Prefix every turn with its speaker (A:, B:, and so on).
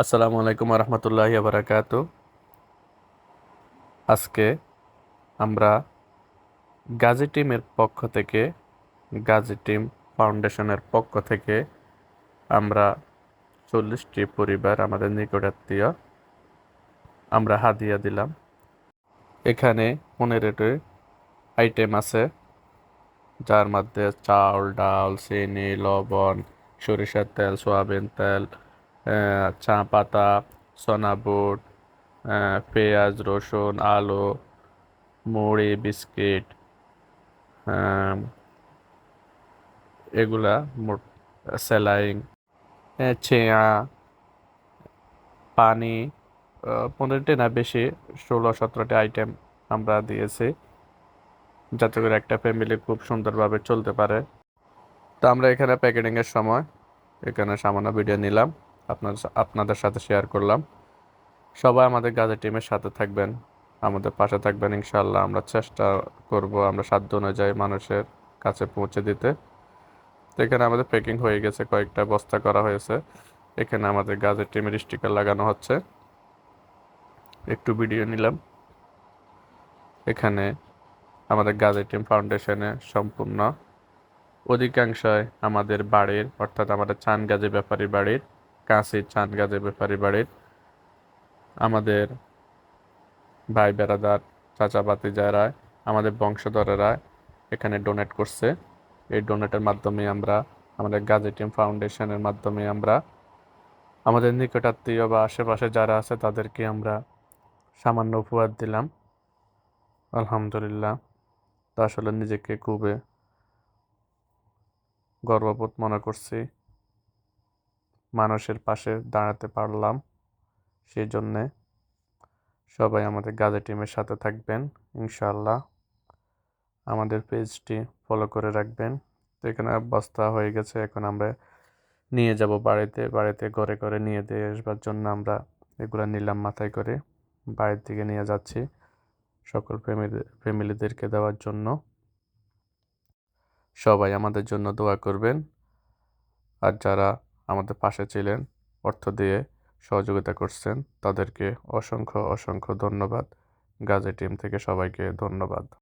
A: আসসালামু আলাইকুম রহমতুল্লাহ বারাকাত আজকে আমরা গাজী টিমের পক্ষ থেকে, গাজী টিম ফাউন্ডেশনের পক্ষ থেকে আমরা চল্লিশটি পরিবার, আমাদের নিকটাত্মীয়, আমরা হাদিয়া দিলাম। এখানে পনেরোটি আইটেম আছে, যার মধ্যে চাল ডাল, চিনি, লবণ, সরিষার তেল, সয়াবিন তেল চা পাতা, সোনা বুট পেঁয়াজ, রসুন, আলু, মুড়ি, বিস্কিট এগুলা মোট স্যালাইন চেয়া, পানি পনেরোটি না বেশি, ষোলো, সতেরোটি আইটেম আমরা দিয়েছি, যাতে করে একটা ফ্যামিলি খুব সুন্দরভাবে চলতে পারে। তো আমরা এখানে প্যাকেটিংয়ের সময় এখানে সামান্য ভিডিও নিলাম। আপনার আপনাদের সাথে শেয়ার করলাম। সবাই আমাদের গাজা টিমের সাথে থাকবেন, আমাদের পাশে থাকবেন ইনশাল্লাহ আমরা চেষ্টা করব আমরা সাধ্য অনুযায়ী মানুষের কাছে পৌঁছে দিতে। তো এখানে আমাদের প্যাকিং হয়ে গেছে, কয়েকটা বস্তা করা হয়েছে। এখানে আমাদের গাজের টিমের স্টিকার লাগানো হচ্ছে। একটু ভিডিও নিলাম। এখানে আমাদের গাজের টিম ফাউন্ডেশনে সম্পূর্ণ। অধিকাংশই আমাদের বাড়ির, অর্থাৎ আমাদের চান গাজে ব্যাপারী বাড়ির। কাছে চান গাজে ব্যাপারী বাড়ির আমাদের ভাই বেড়াদার চাচা বাতি যারা আমাদের বংশধরেরা এখানে ডোনেট করছে। এই ডোনেটের মাধ্যমে আমরা, আমাদের গাজী টিম ফাউন্ডেশনের মাধ্যমে আমরা, আমাদের নিকটাত্মীয় বা আশেপাশে যারা আছে তাদেরকে আমরা সামান্য উপহার দিলাম। আলহামদুলিল্লাহ। তা আসলে নিজেকে খুবই গর্ববোধ মনে করছি। মানুষের পাশে দাঁড়াতে পারলাম। সেই জন্যে সবাই আমাদের গাজা টিমের সাথে থাকবেন, ইনশাআল্লাহ। আমাদের পেজটি ফলো করে রাখবেন। তো এখানে বস্তা হয়ে গেছে, এখন আমরা নিয়ে যাব বাড়িতে। বাড়িতে ঘরে ঘরে নিয়ে দিয়ে আসবার জন্য আমরা এগুলো নিলাম মাথায় করে। বাইরের দিকে নিয়ে যাচ্ছি সকল ফ্যামিলি ফ্যামিলিদেরকে দেওয়ার জন্য। সবাই আমাদের জন্য দোয়া করবেন। আর যারা আমাদের পাশে ছিলেন, অর্থ দিয়ে সহযোগিতা করছেন। তাদেরকে অসংখ্য অসংখ্য ধন্যবাদ। গাজে টিম থেকে সবাইকে ধন্যবাদ।